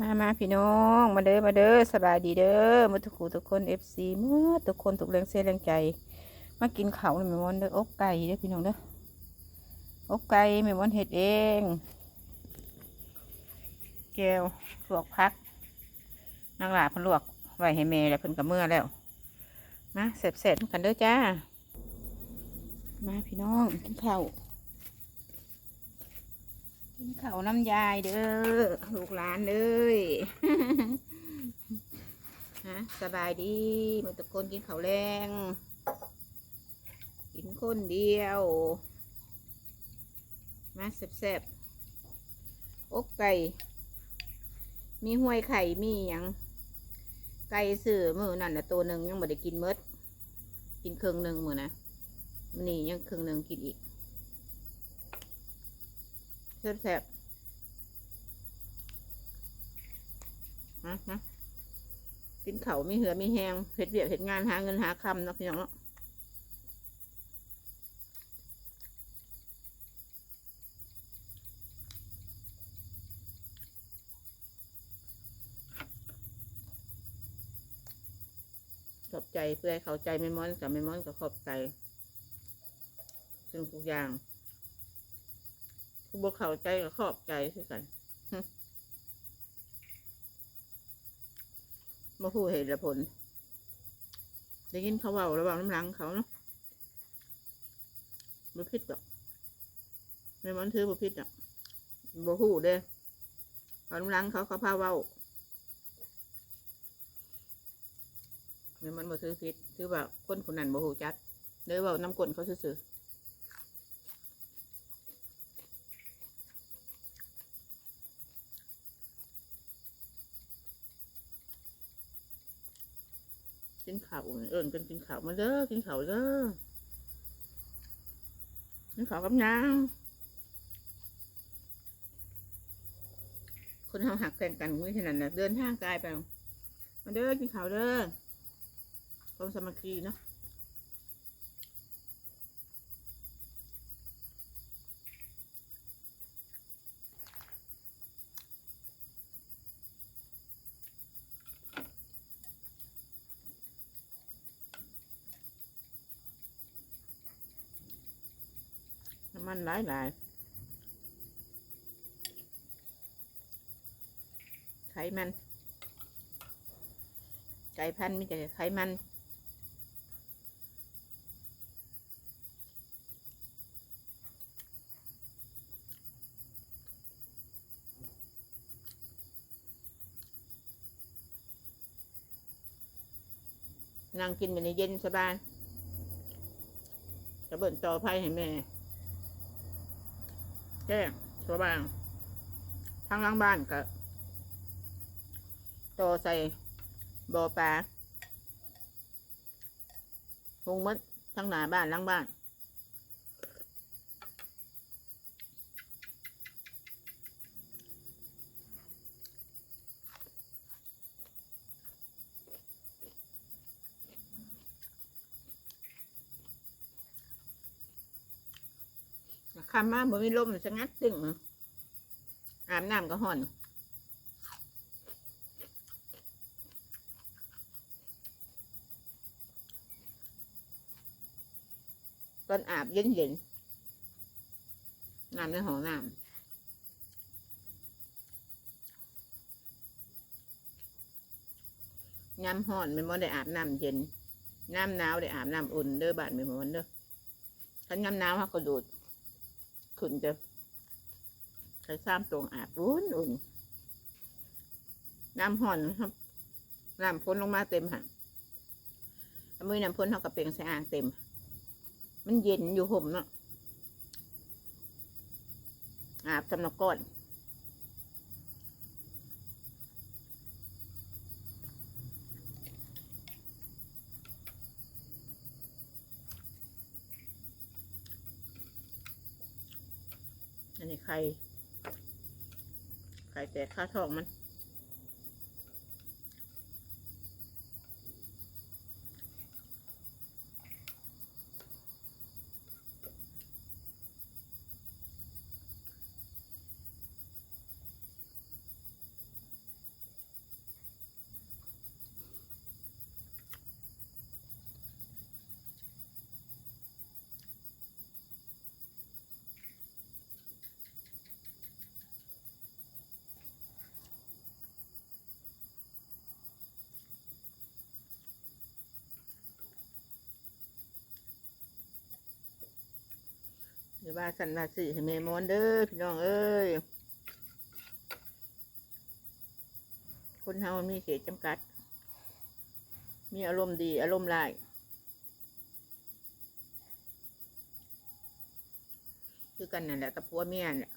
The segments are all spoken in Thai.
มามาพี่น้อง มาเด้อ มาเด้อ สบายดีเด้อมาทุกคู่ทุกคนเอฟซีมื่อทุกคนทุกแรงเสียแรงใจ มากินข้าวในแม่มอนเด้อ อกไก่เด้อพี่น้องเด้อ อกไก่แม่มอนเฮ็ดเอง แก้วลวกพักนางหลาพิ่นลวก ไว้ให้แม่แล้วเพิ่นก็เมื่อแล้ว มาเสร็จเสร็จกันเด้อจ้า มาพี่น้องกินข้าว กินเขาน้ำยายเด้อลูกหลานเลยฮะสบายดีมันตะโกนกินเขาแรง กินคนเดียว มาแซ่บๆอกไก่ มีห้วยไข่มีหยังไก่ซื้อมือนั่นนะตัวหนึ่งยังไม่ได้กินเมดกินครึ่งหนึ่งมือนะมันนี่ยังครึ่งหนึ่งกินอีก แซ่บๆฮะฮะกินเขามีเหือมีแหงเห็ดเวียกเห็ดงานหาเงินหาคำเนาะพี่น้องเนาะขอบใจเพื่อให้เข้าใจไม่ม้อนกับไม่ม้อนก็ขอบใจซึ่งทุกอย่าง ผู้บกเข้าใจก็ขอบใจคือกันฮึมาผู้เหตุและผล ได้ยินเขาเว่าระหว่างน้ำหลังเขาเนาะบ่พิษดอกไม่มันถือบ่พิษดอกบ่หูเด้อตอนน้ำหลังเขาเขาพาเว้าไม่มันบ่ถือพิษถือว่าคนผู้นั้นบ่หูจัดเลยเว้าน้ำกลนเขาซื่อๆ กินข้าวเอิญกันกินข้าวมาเด้อกินข้าวเด้อกินข้าวกับนางคนเขาหักแข่งกันไม่ขนาดนั้นเดินทางไกลไปมาเด้อกินข้าวเด้อความสามัคคีเนาะ มันหลายหลายไขมัน ไก่พันธุ์มีแต่ไขมันนั่งกินแบบนี้เย็นสบายจะเบิ่นต่อไพ่ให้แม่ แจ้งสว่างทางล่างบ้านก็ต่อใส่บ่อปลาลงมัดทั้งหน้าบ้านล่างบ้าน คำมาบ่มีลมสงัดตึงอาบน้ำก็ห่อนตอนอาบเย็นเย็นน้ำในห้องน้ำน้ำห่อนไม่มอได้อาบน้ำเย็น น้ำหนาวได้อาบน้ำอุ่นเด้อบานไม่มอนเด้อถ้าน้ำหนาวเขาก็ดูด ขึ้นจะใส่ซ้ำตรงอาบอุ่นอุ่นน้ำห่อนครับน้ำพ้นลงมาเต็มห่ะมือน้ำพ้นเท่ากับเปลียงใส่อ่างเต็ม มันเย็นอยู่ห่มเนาะอาบสำนักก้อน อันนี้ไข่ ไข่แตกค่าทองมัน ว่าสันว่าสิให้แม่มอนเด้อพี่น้องเอ้ย คนเฮามีเขตจำกัด มีอารมณ์ดีอารมณ์ร้ายคือกันนั่นแหละกับผัวเมียเนี่ย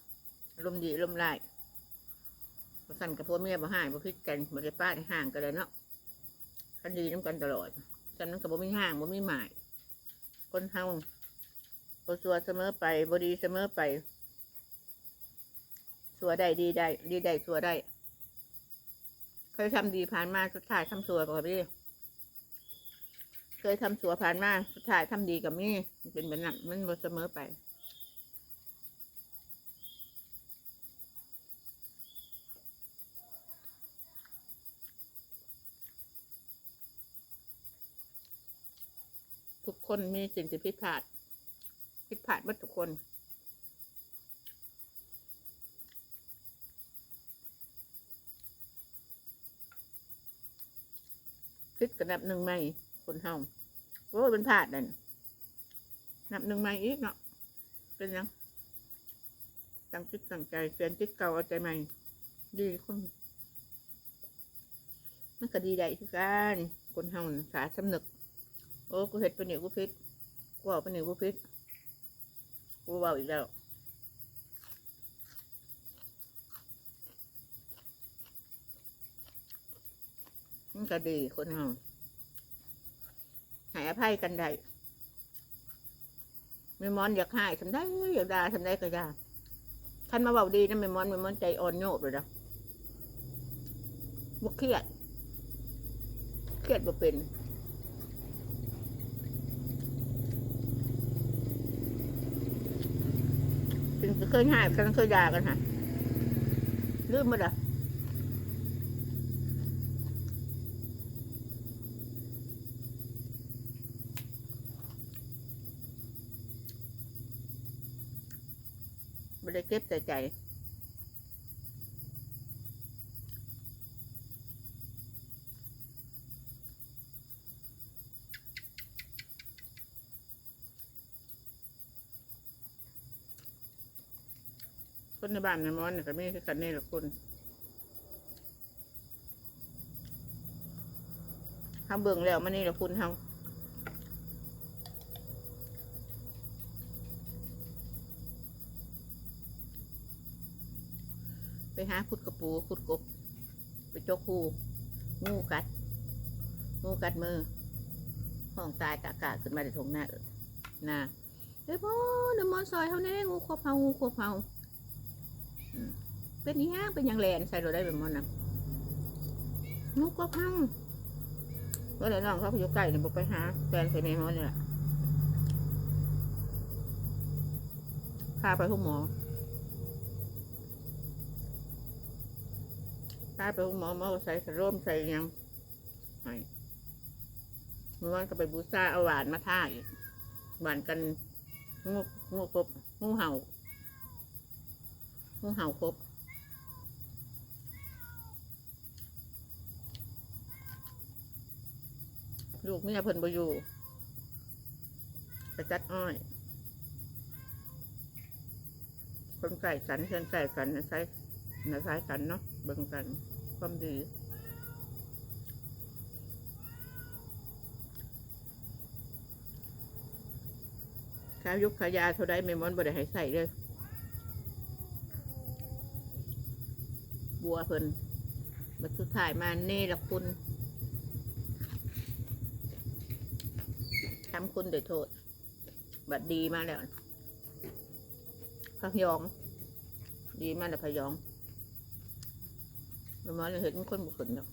อารมณ์ดีอารมณ์ร้ายบ่สั่นกับผัวเมียบ่ห่างบ่คิดกันบ่ได้ป้าได้ห่างกันเลยเนาะคันดีน้ำกันตลอดกันนั้นก็บ่มีห่างบ่มีหมายคนเฮา บ่สัวเสมอไปบ่ดีเสมอไปสัวได้ดีได้ ดีได้สัวได้เคยทำดีผ่านมาสุดท้ายทำสัวกับพี่เคยทำสัวผ่านมาสุดท้ายทำดีกับมี่เป็นแบบนั้นมันบ่เสมอไปทุกคนมีสิ่งที่ผิดพลาด ผิดพลาดหมดทุกคน คิดกับนับหนึ่งไม่คนเฮาโอ้เป็นพลาดนั่นนับหนึ่งไม่อีกเนาะเป็นยังตั้งจิตตั้งใจเปลี่ยนจิตเก่าเอาใจใหม่ ดีคนมันก็ดีได้คือกันคนเฮาสาสำนึก โอ้กูเห็ดเป็นเหนียวกูพิษกูเอาเป็นเหนียวกูพิษ กูเบาอีกแล้วมันก็ดีคนเฮาให้อภัยกันได้ม่มอนอยากให้ทำได้อยากด่าทำได้ก็ได้ท่านมาเบาดีนะม่มอนม่มอนใจอ่อนโยบเลยนะบ่เครียด เครียดบ่เป็น นเคยหายกันเคยยากันฮะลืมมาละไม่ได้เก็บใส่ใจ คนในบ้านในมอนเนี่ยก็มีคือกันนี่แหละคนทำเบิ่งแล้วมันนี่แหละคุณเฮาไปหาขุดกระปูขุดกบ ไปจกคูงูกัด งูกัดมือ ห้องตายตากาขึ้นมาในทงหน้าเอิ้นน่ะเฮ้ยพ่อเดมอนซอยเขาแน่งูควบเฮางูควบเฮา เป็นนี้ฮะเป็นยังแลนใส่เราได้แบบมันนะนกก็พังก็เลยน้องเขาไปอยู่ใกล้เนี่ยบอกไปหาแฟนใส่แม่มันนี่แหละพาไปห้องหมอพาไปห้องหมอหมอก็ใส่สร่มใส่ยังให้เมื่อวานก็ไปบูชาเอาหวานมาท่าอีกหวานกันงูงูกบงูเห่า งูเห่าครบลูกเมียเพิ่นบ่อยู่ไปจัดอ้อย คนไก่สันเชิญไก่สันนะใช้นะใช้กันเนาะเบิ่งกัน ความดีข้าวยุกขายาเท่าใดแม่มอนบ่ได้ให้ใส่เลย บัวเพิ่นบัดสุดท้ายมาเนรคุณทำคุณโดยโทษ บัดดีมาแล้วพยอง ดีมากแต่พยองประมาณเห็นคนบุคคลดอก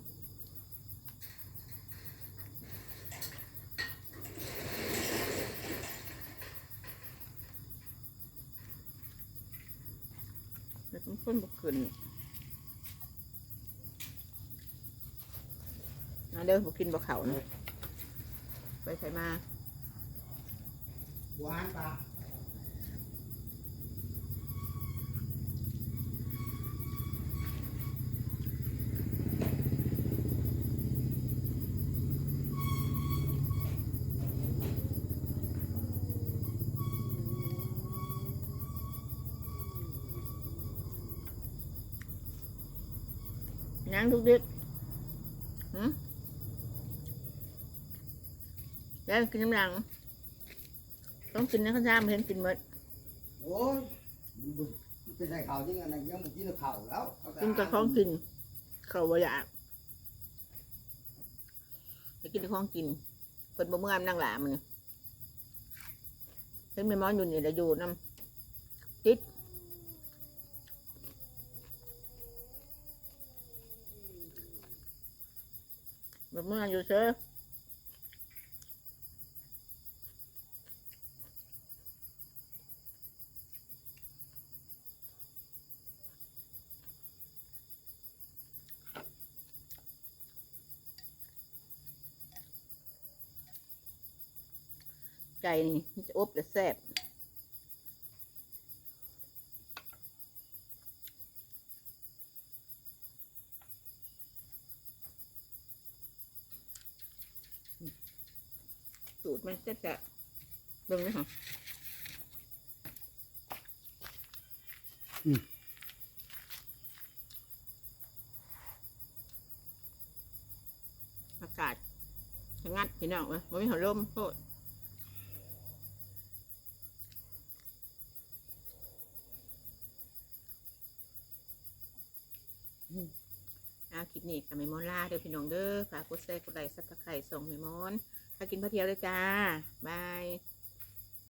เห็นคนบุคคล นะเด้อบ่กินบ่เขานะไปใส่มาหวานปะนั่งดูดิ แล้วกินน้ำหลัง ต้องกินนะข้าวจ้ามเห็นกินหมดโอ้ยมันบ่มันเป็นใส่ข่าวจริงอันนั้นยังบ่กินข่าวแล้วเขากินแต่ของกินเขาบ่อยากจะกินแต่ของกินเพิ่นบ่เมื่อมนั่งหลามันนี่เพิ่นไม่มอนอยู่นี่แหละอยู่น้ำติดบ่เมื่ออยู่เซ่อ ไก่นี่มันจะอบแต่แซ่บสูตรมันแซ่บๆเบิ่งนะค่ะอากาศชะงัดพี่น้องเอ้ยมันมีหัวลมโทษ เอาค ลิปนี้กับเมมอนล่าเด้อพี่น้องเด้อฝากกดแชร์กดไลค์ซับสไครต์ส่งเมมอนถ้ากินพระเทียวเลยจ้าบาย